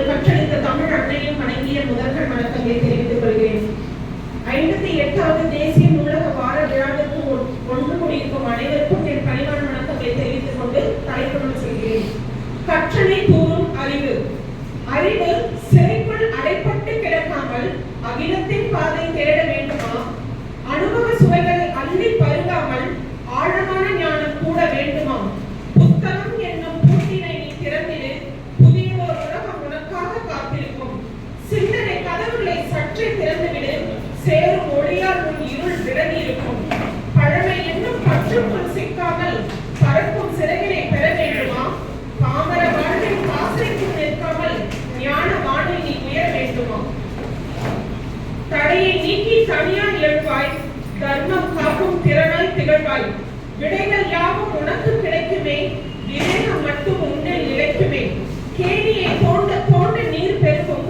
நாங்கள் கற்றளித்த தமிழ் அன்னையும் வணங்கிய முதல்கள் வணக்கங்களை தெரிவித்துக் கொள்கிறேன். ஐம்பத்தி எட்டாவது தேசிய நூலக வார விழாவிற்கு ஒன்று கூடியிருக்கும் அனைவருக்கும் என் பணிவான வணக்கங்களை தெரிவித்துக் கொண்டு தலைப்புடன் சொல்கிறேன். கற்றலை கூறும் அறிவு. அறிவு சிறைக்குள் அடைப்பட்டு கிடக்காமல் அகிலத்தின் பாதை தேட வேண்டும் தனியாய் எழுவாய் தர்மம் காக்கும் திறனாய் திகழ்வாய். விடைகள் யாவும் உனக்கு கிடைக்குமே விவேகம் மட்டும் உன்னில் இழைக்குமே கேணியை தோண்ட தோண்ட நீர் பெருகும்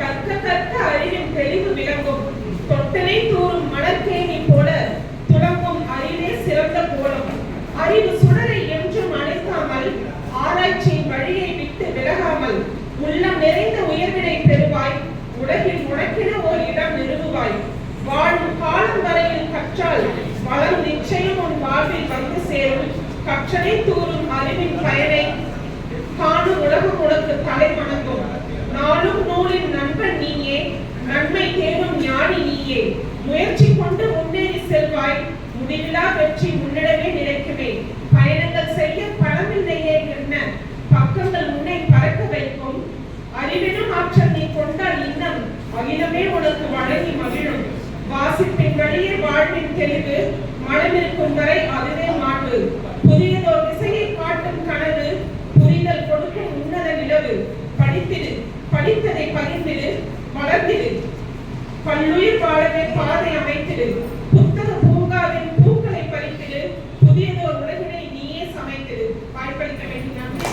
கற்க கற்க அறிவின் தெளிவு விளங்கும். தொட்டனை தூறும் மலர்கேணி போல துளங்கும் அறிவே சிறந்த கோலம். அறிவு சுடரை என்றும் அணைக்காமல் ஆராய்ச்சியின் வழியை விட்டு விலகாமல் உள்ளம் நிறைந்த உயர்வினை பெறுவாய். உலகில் நிச்சயம் வந்து சேரும். கற்றலை தூரும் அறிவின் பயனை காணும் உலகம் உனக்கு தலை வணங்கும். நாளும் நூலின் நண்பன் நீயே. நன்மை தேடும் ஞானி நீயே. முயற்சி கொண்டு முன்னேறி செல்வாய். முடிவிலா வெற்றி முன்னிடமே நினைக்குமே பயணங்கள் செய்ய பணமில்லையே என்ன? பக்கங்கள் உன்னை பறக்க வைக்கும். அறிவினும் ஆற்றல் நீ கொண்டால் இன்னும் அகிலமே உனக்கு வழங்கி மகிழும். வழியே வாழ்வின் தெளிவு மனமிருக்கும் வரை அதுவே மாட்டு புதியதோர் திசையை காட்டும் கனவு புரிதல் கொடுக்கும் உன்னத நிலவு. படித்திடு படித்ததை பகிர்ந்திடு வளர்ந்திடு பல்லுயிர் வாழவே பாதை அமைத்திடு புத்தக பூங்காவின் பூக்களை பறித்திடு புதியதோர் உலகினை நீயே சமைத்திடு வாய்ப்பளிக்க வேண்டிய நன்றி